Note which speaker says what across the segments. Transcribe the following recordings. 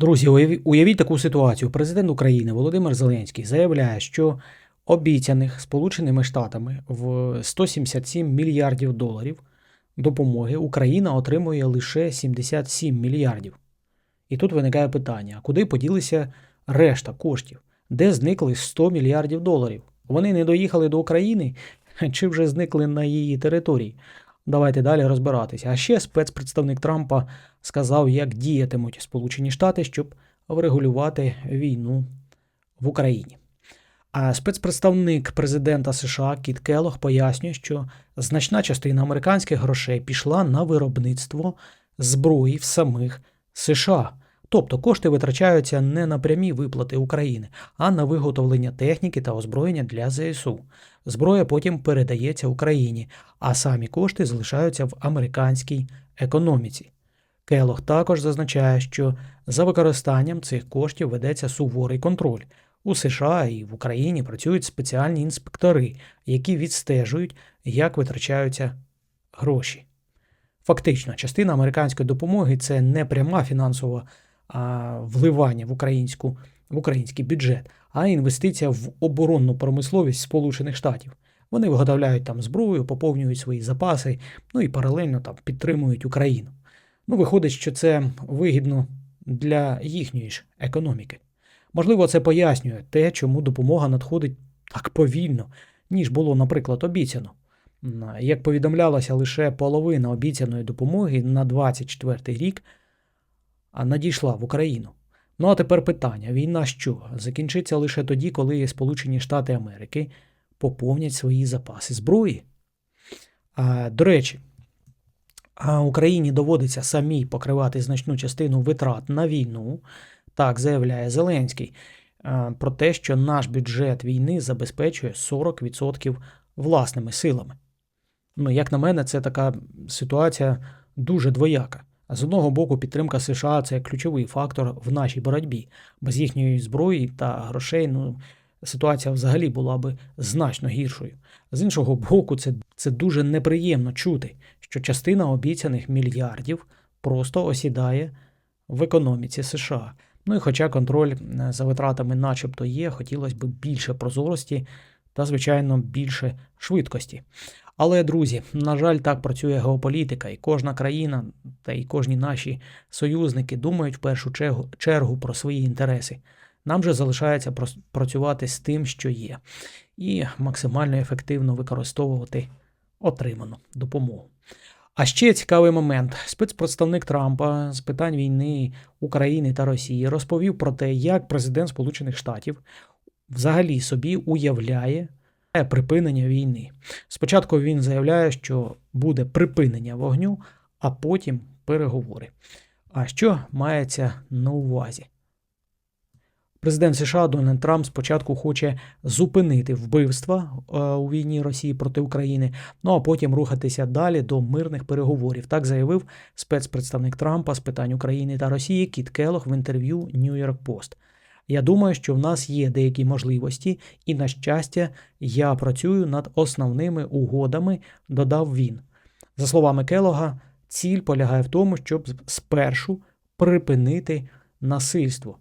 Speaker 1: Друзі, уяві- уявіть таку ситуацію. Президент України Володимир Зеленський заявляє, що обіцяних Сполученими Штатами в 177 мільярдів доларів допомоги Україна отримує лише 77 мільярдів. І тут виникає питання: куди поділися решта коштів? Де зникли 100 мільярдів доларів? Вони не доїхали до України чи вже зникли на її території? Давайте далі розбиратися. А ще спецпредставник Трампа сказав, як діятимуть Сполучені Штати, щоб врегулювати війну в Україні. А спецпредставник президента США Кіт Келлог пояснює, що значна частина американських грошей пішла на виробництво зброї в самих США. Тобто кошти витрачаються не на прямі виплати України, а на виготовлення техніки та озброєння для ЗСУ. Зброя потім передається Україні, а самі кошти залишаються в американській економіці. Келох також зазначає, що за використанням цих коштів ведеться суворий контроль. У США і в Україні працюють спеціальні інспектори, які відстежують, як витрачаються гроші. Фактично, частина американської допомоги це не пряма фінансова вливання в, українську, в український бюджет, а інвестиція в оборонну промисловість Сполучених Штатів. Вони виготовляють там зброю, поповнюють свої запаси, ну і паралельно там підтримують Україну. Ну, виходить, що це вигідно для їхньої ж економіки. Можливо, це пояснює те, чому допомога надходить так повільно, ніж було, наприклад, обіцяно. Як повідомлялося, лише половина обіцяної допомоги на 24 рік надійшла в Україну. Ну а тепер питання: війна що? Закінчиться лише тоді, коли Сполучені Штати Америки поповнять свої запаси зброї? А, до речі, а Україні доводиться самій покривати значну частину витрат на війну, так заявляє Зеленський, про те, що наш бюджет війни забезпечує 40% власними силами. Ну, як на мене, це така ситуація дуже двояка. З одного боку, підтримка США це ключовий фактор в нашій боротьбі. Без їхньої зброї та грошей ну, ситуація взагалі була би значно гіршою. З іншого боку, це, це дуже неприємно чути, що частина обіцяних мільярдів просто осідає в економіці США. Ну і хоча контроль е, за витратами начебто є, хотілося б більше прозорості та, звичайно, більше швидкості. Але, друзі, на жаль, так працює геополітика, і кожна країна та й кожні наші союзники думають в першу чергу, про свої інтереси. Нам же залишається працювати з тим, що є, і максимально ефективно використовувати отриману допомогу. А ще цікавий момент: спецпредставник Трампа з питань війни України та Росії розповів про те, як президент Сполучених Штатів взагалі собі уявляє припинення війни. Спочатку він заявляє, що буде припинення вогню, а потім переговори. А що мається на увазі? Президент США Дональд Трамп спочатку хоче зупинити вбивства е, у війні Росії проти України, ну а потім рухатися далі до мирних переговорів. Так заявив спецпредставник Трампа з питань України та Росії Кіт Келох в інтерв'ю New York Post. Я думаю, що в нас є деякі можливості, і на щастя, я працюю над основними угодами, додав він. За словами Келога, ціль полягає в тому, щоб спершу припинити насильство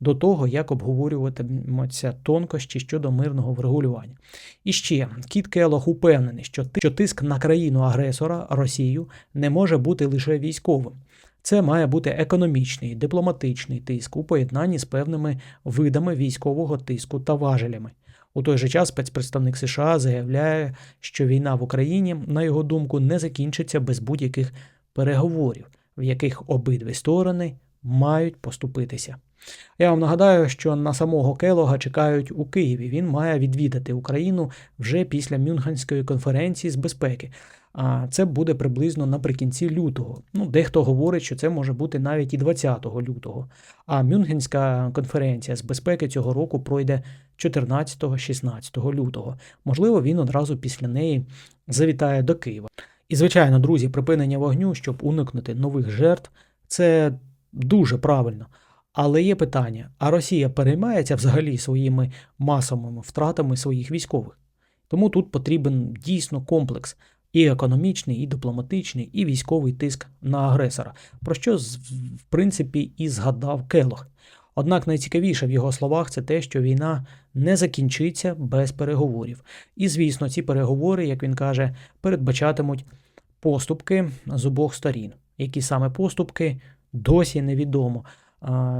Speaker 1: до того, як обговорюватимуться тонкощі щодо мирного врегулювання. І ще Кіт Келог упевнений, що тиск на країну-агресора Росію не може бути лише військовим. Це має бути економічний, дипломатичний тиск у поєднанні з певними видами військового тиску та важелями. У той же час спецпредставник США заявляє, що війна в Україні, на його думку, не закінчиться без будь-яких переговорів, в яких обидві сторони мають поступитися. Я вам нагадаю, що на самого Келога чекають у Києві. Він має відвідати Україну вже після Мюнхенської конференції з безпеки. А це буде приблизно наприкінці лютого. Ну, дехто говорить, що це може бути навіть і 20 лютого. А Мюнхенська конференція з безпеки цього року пройде 14-16 лютого. Можливо, він одразу після неї завітає до Києва. І, звичайно, друзі, припинення вогню, щоб уникнути нових жертв, це дуже правильно. Але є питання: а Росія переймається взагалі своїми масовими втратами своїх військових? Тому тут потрібен дійсно комплекс і економічний, і дипломатичний, і військовий тиск на агресора, про що в принципі і згадав Келох. Однак найцікавіше в його словах це те, що війна не закінчиться без переговорів. І звісно, ці переговори, як він каже, передбачатимуть поступки з обох сторін. Які саме поступки досі невідомо.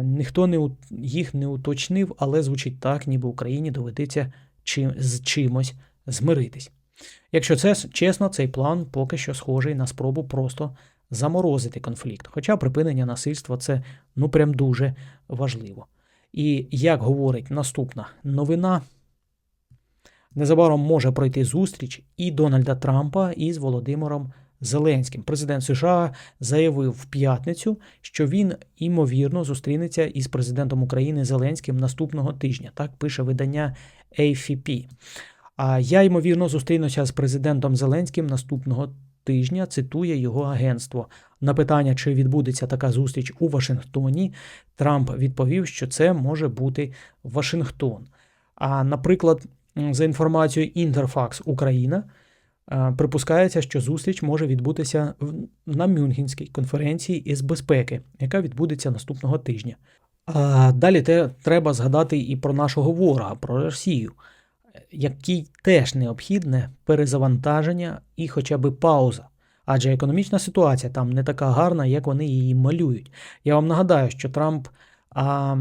Speaker 1: Ніхто не їх не уточнив, але звучить так, ніби Україні доведеться чим, з чимось змиритись. Якщо це чесно, цей план поки що схожий на спробу просто заморозити конфлікт. Хоча припинення насильства це ну прям дуже важливо. І як говорить наступна новина, незабаром може пройти зустріч і Дональда Трампа із Володимиром Зеленським. Президент США заявив в п'ятницю, що він імовірно зустрінеться із президентом України Зеленським наступного тижня. Так пише видання AFP. А я ймовірно зустрінуся з президентом Зеленським наступного тижня. Цитує його агентство. На питання, чи відбудеться така зустріч у Вашингтоні, Трамп відповів, що це може бути Вашингтон. А наприклад, за інформацією Інтерфакс Україна. Припускається, що зустріч може відбутися на Мюнхенській конференції із безпеки, яка відбудеться наступного тижня. А далі те, треба згадати і про нашого ворога, про Росію, якій теж необхідне перезавантаження і хоча б пауза. Адже економічна ситуація там не така гарна, як вони її малюють. Я вам нагадаю, що Трамп а,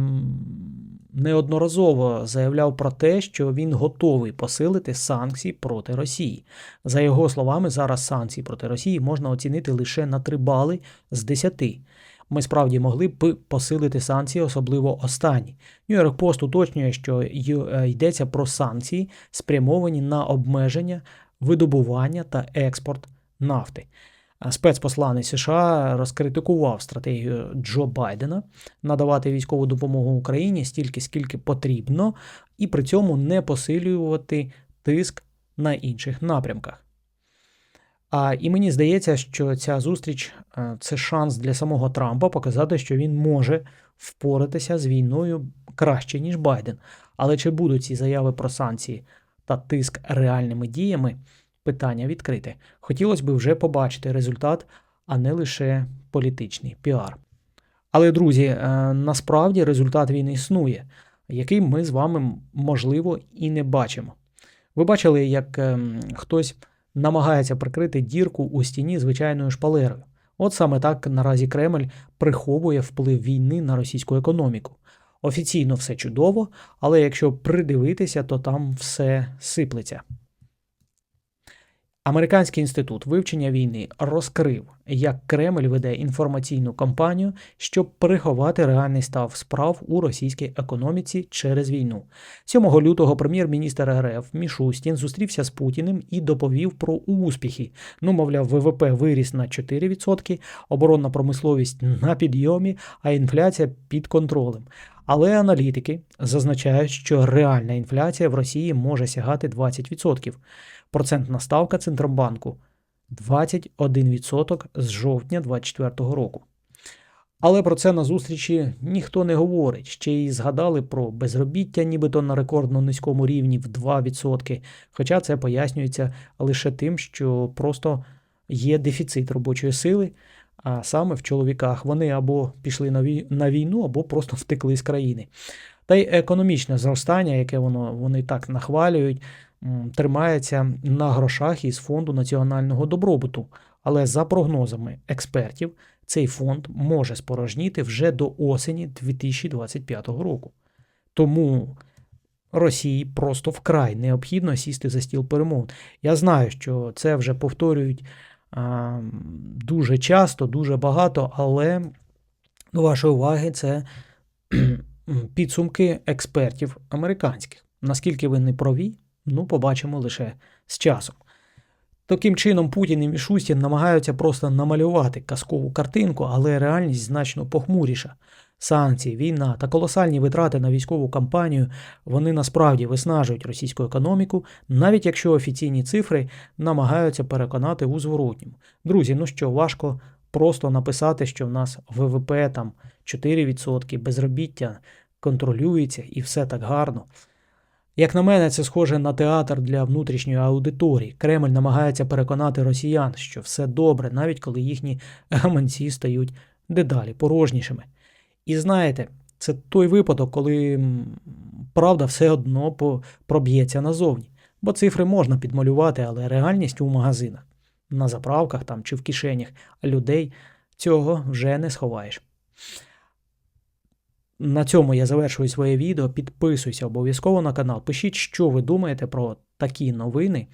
Speaker 1: неодноразово заявляв про те, що він готовий посилити санкції проти Росії. За його словами, зараз санкції проти Росії можна оцінити лише на 3 бали з 10. Ми справді могли б посилити санкції, особливо останні. Нью-Йорк Пост уточнює, що е, йдеться про санкції, спрямовані на обмеження, видобування та експорт нафти. А Спецпосланець США розкритикував стратегію Джо Байдена надавати військову допомогу Україні стільки, скільки потрібно, і при цьому не посилювати тиск на інших напрямках. А, і мені здається, що ця зустріч е, це шанс для самого Трампа показати, що він може впоратися з війною краще, ніж Байден. Але чи будуть ці заяви про санкції та тиск реальними діями? Питання відкрите. Хотілося б вже побачити результат, а не лише політичний піар. Але, друзі, е, насправді результат війни існує, який ми з вами, можливо, і не бачимо. Ви бачили, як ем, хтось намагається прикрити дірку у стіні звичайною шпалерою. От саме так наразі Кремль приховує вплив війни на російську економіку. Офіційно все чудово, але якщо придивитися, то там все сиплеться. Американський інститут вивчення війни розкрив, як Кремль веде інформаційну кампанію, щоб приховати реальний став справ у російській економіці через війну. 7 лютого прем'єр-міністр РФ Мішустін зустрівся з Путіним і доповів про успіхи. Ну, мовляв, ВВП виріс на 4%, оборонна промисловість на підйомі, а інфляція під контролем. Але аналітики зазначають, що реальна інфляція в Росії може сягати 20%. Процентна ставка Центробанку 21% з жовтня 2024 року. Але про це на зустрічі ніхто не говорить. Ще й згадали про безробіття, нібито на рекордно низькому рівні в 2%. Хоча це пояснюється лише тим, що просто є дефіцит робочої сили, а саме в чоловіках вони або пішли на війну, або просто втекли з країни. Та й економічне зростання, яке воно вони так нахвалюють, тримається на грошах із фонду національного добробуту. Але за прогнозами експертів, цей фонд може спорожніти вже до осені 2025 року. Тому Росії просто вкрай необхідно сісти за стіл перемовин. Я знаю, що це вже повторюють а, дуже часто, дуже багато, але до вашої уваги це підсумки експертів американських. Наскільки вони праві, ну, побачимо лише з часом. Таким чином, Путін і Мішустін намагаються просто намалювати казкову картинку, але реальність значно похмуріша. Санкції, війна та колосальні витрати на військову кампанію вони насправді виснажують російську економіку, навіть якщо офіційні цифри намагаються переконати у зворотньому. Друзі, ну що, важко просто написати, що в нас ВВП там 4%, безробіття контролюється і все так гарно. Як на мене, це схоже на театр для внутрішньої аудиторії. Кремль намагається переконати росіян, що все добре, навіть коли їхні гаманці стають дедалі порожнішими. І знаєте, це той випадок, коли правда все одно проб'ється назовні. Бо цифри можна підмалювати, але реальність у магазинах, на заправках там чи в кишенях, людей цього вже не сховаєш. На цьому я завершую своє відео. Підписуйся обов'язково на канал. Пишіть, що ви думаєте про такі новини.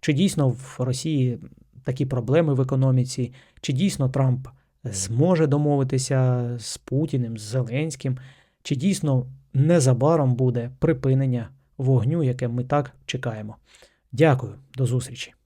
Speaker 1: Чи дійсно в Росії такі проблеми в економіці, чи дійсно Трамп зможе домовитися з Путіним, з Зеленським, чи дійсно незабаром буде припинення вогню, яке ми так чекаємо. Дякую, до зустрічі.